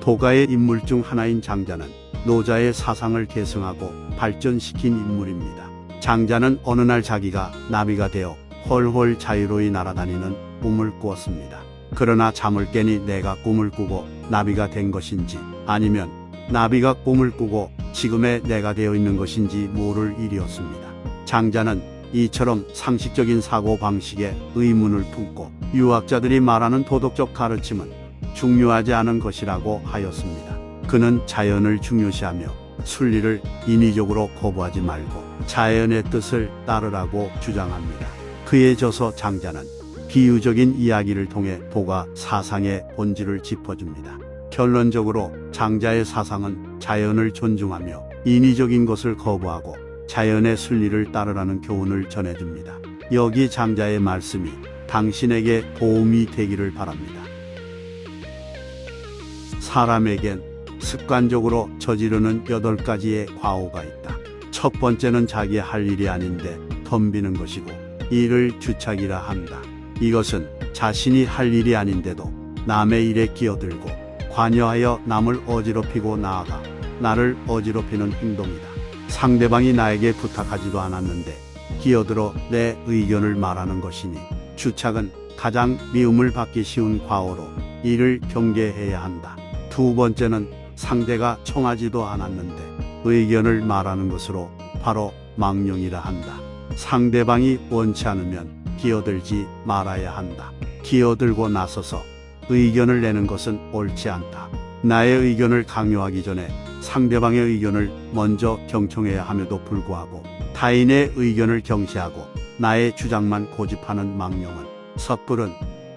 도가의 인물 중 하나인 장자는 노자의 사상을 계승하고 발전시킨 인물입니다. 장자는 어느 날 자기가 나비가 되어 훨훨 자유로이 날아다니는 꿈을 꾸었습니다. 그러나 잠을 깨니 내가 꿈을 꾸고 나비가 된 것인지 아니면 나비가 꿈을 꾸고 지금의 내가 되어 있는 것인지 모를 일이었습니다. 장자는 이처럼 상식적인 사고 방식에 의문을 품고 유학자들이 말하는 도덕적 가르침은 중요하지 않은 것이라고 하였습니다. 그는 자연을 중요시하며 순리를 인위적으로 거부하지 말고 자연의 뜻을 따르라고 주장합니다. 그에 져서 장자는 비유적인 이야기를 통해 도가 사상의 본질을 짚어줍니다. 결론적으로 장자의 사상은 자연을 존중하며 인위적인 것을 거부하고 자연의 순리를 따르라는 교훈을 전해줍니다. 여기 장자의 말씀이 당신에게 도움이 되기를 바랍니다. 사람에겐 습관적으로 저지르는 여덟 가지의 과오가 있다. 첫 번째는 자기 할 일이 아닌데 덤비는 것이고 이를 주착이라 한다. 이것은 자신이 할 일이 아닌데도 남의 일에 끼어들고 관여하여 남을 어지럽히고 나아가 나를 어지럽히는 행동이다. 상대방이 나에게 부탁하지도 않았는데 끼어들어 내 의견을 말하는 것이니 주착은 가장 미움을 받기 쉬운 과오로 이를 경계해야 한다. 두 번째는 상대가 청하지도 않았는데 의견을 말하는 것으로 바로 망령이라 한다. 상대방이 원치 않으면 끼어들지 말아야 한다. 끼어들고 나서서 의견을 내는 것은 옳지 않다. 나의 의견을 강요하기 전에 상대방의 의견을 먼저 경청해야 함에도 불구하고 타인의 의견을 경시하고 나의 주장만 고집하는 망령은 섣부른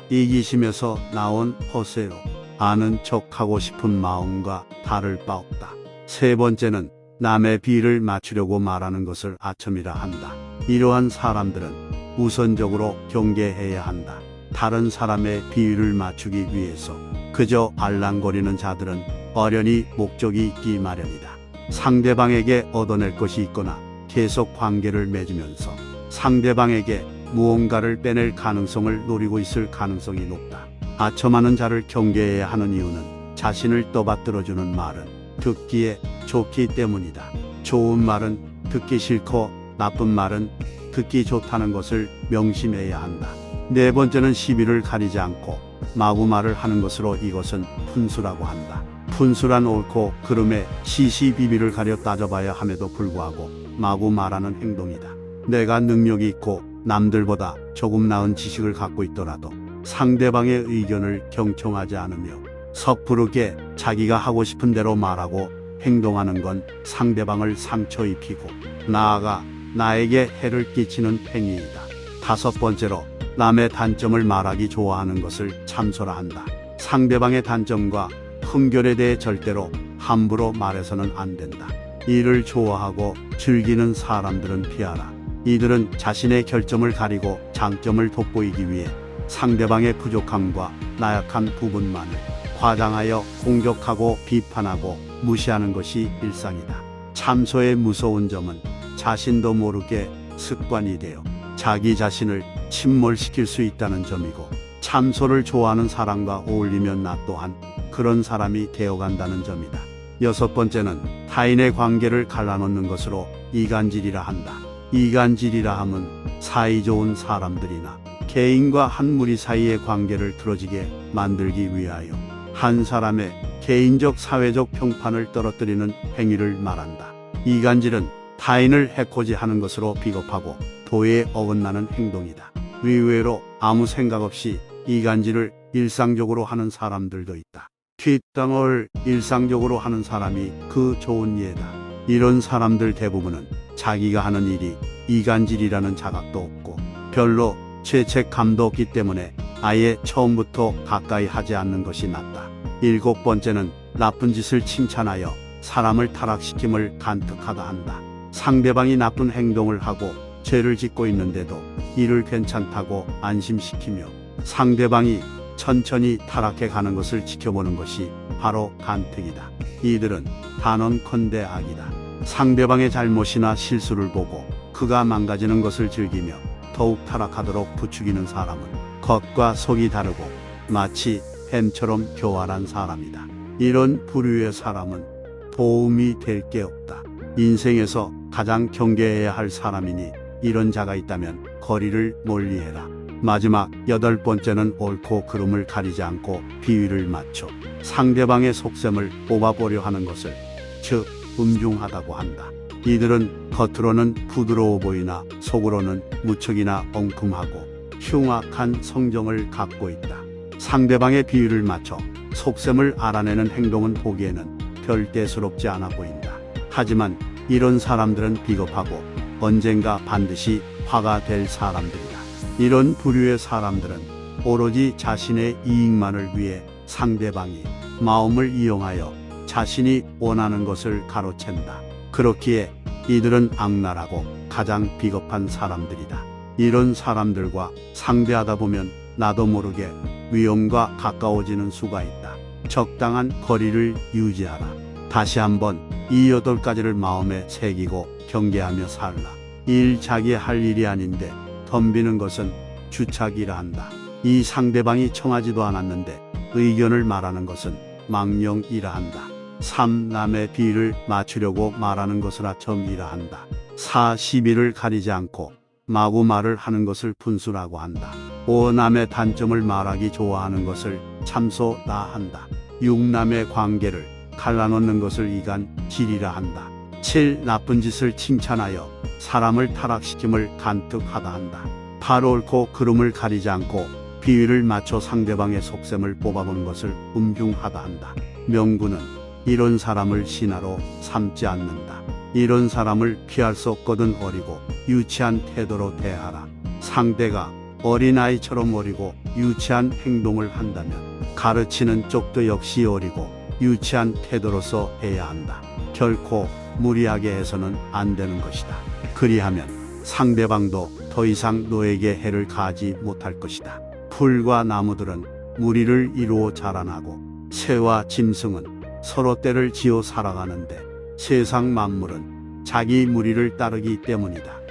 이기심에서 나온 허세로 아는 척하고 싶은 마음과 다를 바 없다. 세 번째는 남의 비를 맞추려고 말하는 것을 아첨이라 한다. 이러한 사람들은 우선적으로 경계해야 한다. 다른 사람의 비위를 맞추기 위해서 그저 알랑거리는 자들은 어련히 목적이 있기 마련이다. 상대방에게 얻어낼 것이 있거나 계속 관계를 맺으면서 상대방에게 무언가를 빼낼 가능성을 노리고 있을 가능성이 높다. 아첨하는 자를 경계해야 하는 이유는 자신을 떠받들어주는 말은 듣기에 좋기 때문이다. 좋은 말은 듣기 싫고 나쁜 말은 듣기 좋다는 것을 명심해야 한다. 네 번째는 시비를 가리지 않고 마구 말을 하는 것으로 이것은 푼수라고 한다. 푼수란 옳고 그름에 시시비비를 가려 따져봐야 함에도 불구하고 마구 말하는 행동이다. 내가 능력이 있고 남들보다 조금 나은 지식을 갖고 있더라도 상대방의 의견을 경청하지 않으며 섣부르게 자기가 하고 싶은 대로 말하고 행동하는 건 상대방을 상처 입히고 나아가 나에게 해를 끼치는 행위이다. 다섯 번째로 남의 단점을 말하기 좋아하는 것을 참소라 한다. 상대방의 단점과 흥결에 대해 절대로 함부로 말해서는 안 된다. 이를 좋아하고 즐기는 사람들은 피하라. 이들은 자신의 결점을 가리고 장점을 돋보이기 위해 상대방의 부족함과 나약한 부분만을 과장하여 공격하고 비판하고 무시하는 것이 일상이다. 참소의 무서운 점은 자신도 모르게 습관이 되어 자기 자신을 침몰시킬 수 있다는 점이고 참소를 좋아하는 사람과 어울리면 나 또한 그런 사람이 되어간다는 점이다. 여섯 번째는 타인의 관계를 갈라놓는 것으로 이간질이라 한다. 이간질이라 함은 사이좋은 사람들이나 개인과 한 무리 사이의 관계를 틀어지게 만들기 위하여 한 사람의 개인적 사회적 평판을 떨어뜨리는 행위를 말한다. 이간질은 타인을 해코지하는 것으로 비겁하고 도에 어긋나는 행동이다. 의외로 아무 생각 없이 이간질을 일상적으로 하는 사람들도 있다. 뒷땅을 일상적으로 하는 사람이 그 좋은 예다. 이런 사람들 대부분은 자기가 하는 일이 이간질이라는 자각도 없고 별로 죄책감도 없기 때문에 아예 처음부터 가까이 하지 않는 것이 낫다. 일곱 번째는 나쁜 짓을 칭찬하여 사람을 타락시킴을 간특하다 한다. 상대방이 나쁜 행동을 하고 죄를 짓고 있는데도 이를 괜찮다고 안심시키며 상대방이 천천히 타락해 가는 것을 지켜보는 것이 바로 간택이다. 이들은 단언컨대 악이다. 상대방의 잘못이나 실수를 보고 그가 망가지는 것을 즐기며 더욱 타락하도록 부추기는 사람은 겉과 속이 다르고 마치 뱀처럼 교활한 사람이다. 이런 부류의 사람은 도움이 될 게 없다. 인생에서 가장 경계해야 할 사람이니 이런 자가 있다면 거리를 멀리해라. 마지막 여덟 번째는 옳고 그름을 가리지 않고 비위를 맞춰 상대방의 속셈을 뽑아보려 하는 것을 즉 음중하다고 한다. 이들은 겉으로는 부드러워 보이나 속으로는 무척이나 엉큼하고 흉악한 성정을 갖고 있다. 상대방의 비위를 맞춰 속셈을 알아내는 행동은 보기에는 별 대수롭지 않아 보인다. 하지만 이런 사람들은 비겁하고 언젠가 반드시 화가 될 사람들이다. 이런 부류의 사람들은 오로지 자신의 이익만을 위해 상대방이 마음을 이용하여 자신이 원하는 것을 가로챈다. 그렇기에 이들은 악랄하고 가장 비겁한 사람들이다. 이런 사람들과 상대하다 보면 나도 모르게 위험과 가까워지는 수가 있다. 적당한 거리를 유지하라. 다시 한번 이 여덟 가지를 마음에 새기고 경계하며 살라. 일 자기 할 일이 아닌데 덤비는 것은 주착이라 한다. 이 상대방이 청하지도 않았는데 의견을 말하는 것은 망령이라 한다. 3. 남의 비를 맞추려고 말하는 것이라 점이라 한다. 4. 시비를 가리지 않고 마구 말을 하는 것을 분수라고 한다. 5. 남의 단점을 말하기 좋아하는 것을 참소나 한다. 6. 남의 관계를 갈라놓는 것을 이간 질이라 한다. 7. 나쁜 짓을 칭찬하여 사람을 타락시킴을 간특하다 한다. 8. 옳고 그름을 가리지 않고 비위를 맞춰 상대방의 속셈을 뽑아보는 것을 음중하다 한다. 명구는 이런 사람을 신하로 삼지 않는다. 이런 사람을 피할 수 없거든 어리고 유치한 태도로 대하라. 상대가 어린아이처럼 어리고 유치한 행동을 한다면 가르치는 쪽도 역시 어리고 유치한 태도로서 해야 한다. 결코 무리하게 해서는 안 되는 것이다. 그리하면 상대방도 더 이상 너에게 해를 가하지 못할 것이다. 풀과 나무들은 무리를 이루어 자라나고 새와 짐승은 서로 때를 지어 살아가는데 세상 만물은 자기 무리를 따르기 때문이다.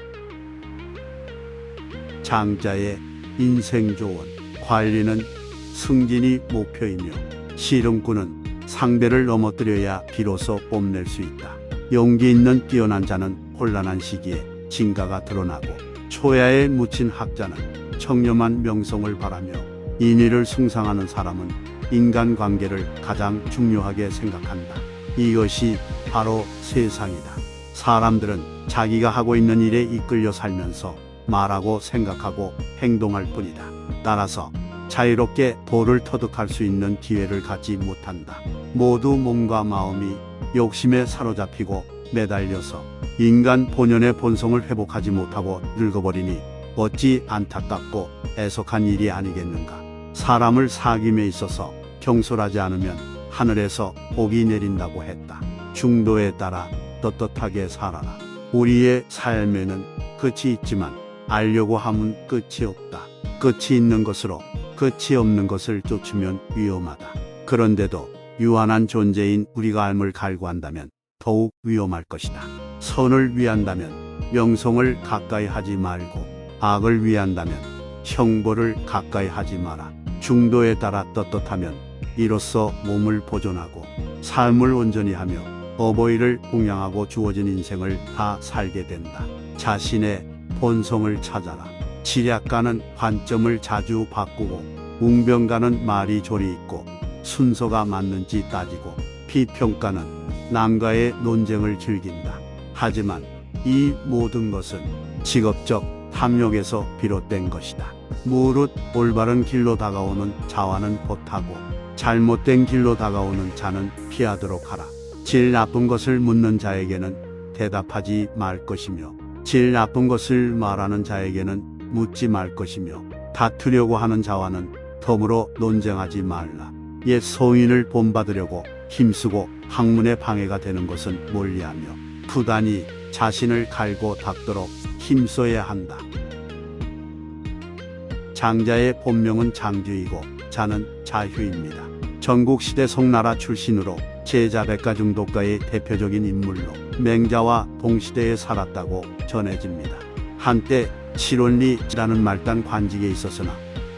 장자의 인생 조언 관리는 승진이 목표이며 씨름꾼은 상대를 넘어뜨려야 비로소 뽐낼 수 있다. 용기 있는 뛰어난 자는 혼란한 시기에 진가가 드러나고 초야에 묻힌 학자는 청렴한 명성을 바라며 인의를 숭상하는 사람은 인간 관계를 가장 중요하게 생각한다. 이것이 바로 세상이다. 사람들은 자기가 하고 있는 일에 이끌려 살면서 말하고 생각하고 행동할 뿐이다. 따라서 자유롭게 도를 터득할 수 있는 기회를 갖지 못한다. 모두 몸과 마음이 욕심에 사로잡히고 매달려서 인간 본연의 본성을 회복하지 못하고 늙어버리니 어찌 안타깝고 애석한 일이 아니겠는가. 사람을 사귐에 있어서 경솔하지 않으면 하늘에서 복이 내린다고 했다. 중도에 따라 떳떳하게 살아라. 우리의 삶에는 끝이 있지만 알려고 함은 끝이 없다. 끝이 있는 것으로 끝이 없는 것을 쫓으면 위험하다. 그런데도 유한한 존재인 우리가 알을 갈구한다면 더욱 위험할 것이다. 선을 위한다면 명성을 가까이 하지 말고 악을 위한다면 형벌을 가까이 하지 마라. 중도에 따라 떳떳하면 이로써 몸을 보존하고 삶을 온전히 하며 어버이를 공양하고 주어진 인생을 다 살게 된다. 자신의 본성을 찾아라. 지략가는 관점을 자주 바꾸고 웅변가는 말이 조리 있고 순서가 맞는지 따지고 비평가는 남과의 논쟁을 즐긴다. 하지만 이 모든 것은 직업적 탐욕에서 비롯된 것이다. 무릇 올바른 길로 다가오는 자와는 보타고 잘못된 길로 다가오는 자는 피하도록 하라. 질 나쁜 것을 묻는 자에게는 대답하지 말 것이며 질 나쁜 것을 말하는 자에게는 묻지 말 것이며 다투려고 하는 자와는 덤으로 논쟁하지 말라. 옛 소인을 본받으려고 힘쓰고 학문에 방해가 되는 것은 멀리하며 부단히 자신을 갈고 닦도록 힘써야 한다. 장자의 본명은 장주이고 자는 자휴입니다. 전국시대 송나라 출신으로 제자백가 중독가의 대표적인 인물로 맹자와 동시대에 살았다고 전해집니다. 한때 칠원리라는 말단 관직에 있었으나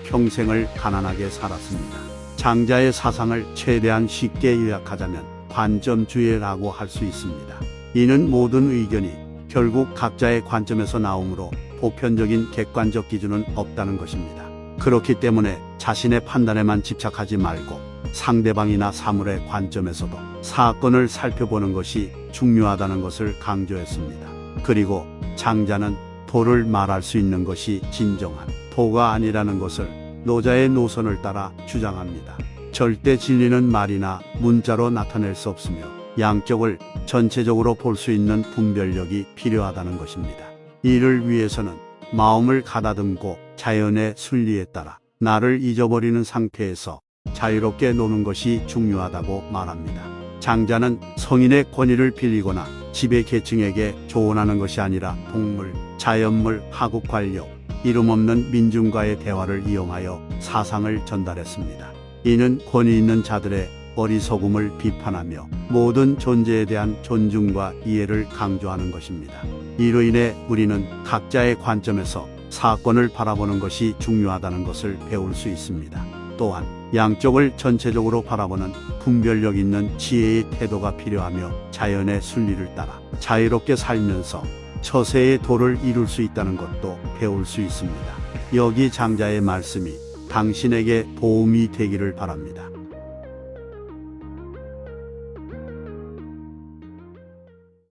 평생을 가난하게 살았습니다. 장자의 사상을 최대한 쉽게 요약하자면 관점주의라고 할 수 있습니다. 이는 모든 의견이 결국 각자의 관점에서 나오므로 보편적인 객관적 기준은 없다는 것입니다. 그렇기 때문에 자신의 판단에만 집착하지 말고 상대방이나 사물의 관점에서도 사건을 살펴보는 것이 중요하다는 것을 강조했습니다. 그리고 장자는 도를 말할 수 있는 것이 진정한 도가 아니라는 것을 노자의 노선을 따라 주장합니다. 절대 진리는 말이나 문자로 나타낼 수 없으며 양쪽을 전체적으로 볼 수 있는 분별력이 필요하다는 것입니다. 이를 위해서는 마음을 가다듬고 자연의 순리에 따라 나를 잊어버리는 상태에서 자유롭게 노는 것이 중요하다고 말합니다. 장자는 성인의 권위를 빌리거나 지배 계층에게 조언하는 것이 아니라 동물, 자연물, 하급 관료, 이름 없는 민중과의 대화를 이용하여 사상을 전달했습니다. 이는 권위 있는 자들의 어리석음을 비판하며 모든 존재에 대한 존중과 이해를 강조하는 것입니다. 이로 인해 우리는 각자의 관점에서 사건을 바라보는 것이 중요하다는 것을 배울 수 있습니다. 또한 양쪽을 전체적으로 바라보는 분별력 있는 지혜의 태도가 필요하며 자연의 순리를 따라 자유롭게 살면서 처세의 도를 이룰 수 있다는 것도 배울 수 있습니다. 여기 장자의 말씀이 당신에게 도움이 되기를 바랍니다.